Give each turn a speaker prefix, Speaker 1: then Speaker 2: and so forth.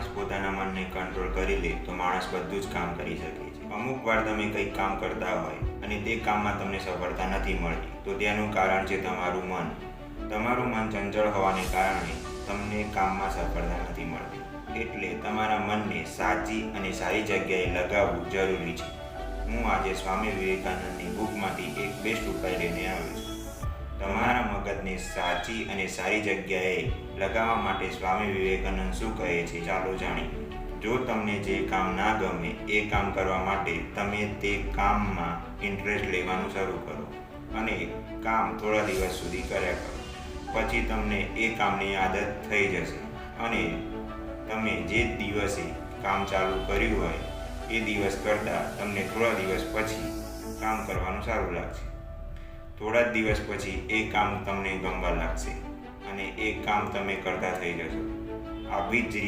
Speaker 1: માણસ પોતાના મનને કંટ્રોલ કરી લે, તો માણસ બધું જ કામ કરી શકે છે. અમુક વાર તમે કંઈક કામ કરતા હોય અને તે કામમાં તમને સફળતા નથી મળતી તો તેનું કારણ છે તમારું મન. તમારું મન ચંચળ હોવાને કારણે તમને કામમાં સફળતા નથી મળતી. એટલે તમારા મનને સાચી અને સારી જગ્યાએ લગાવવું જરૂરી છે. હું આજે સ્વામી વિવેકાનંદની બુકમાંથી એક બેસ્ટ ઉપાય લઈને આવ્યો છું. સાચી અને સારી જગ્યાએ લગાવવા માટે સ્વામી વિવેકાનંદ શું કહે છે? ચાલો જાણીએ. જો તમને જે કામ ના ગમે એ કામ કરવા માટે તમે તે કામમાં ઇન્ટરેસ્ટ લેવાનું શરૂ કરો અને કામ થોડા દિવસ સુધી કર્યા કરો. પછી તમને એ કામની આદત થઈ જશે અને તમે જે દિવસે કામ ચાલુ કર્યું હોય એ દિવસ કરતાં તમને થોડા દિવસ પછી કામ કરવાનું સારું લાગશે. થોડા જ દિવસ પછી એ કામ તમને ગમવા લાગશે અને એ કામ તમે કરતા થઈ જશો. આવી જ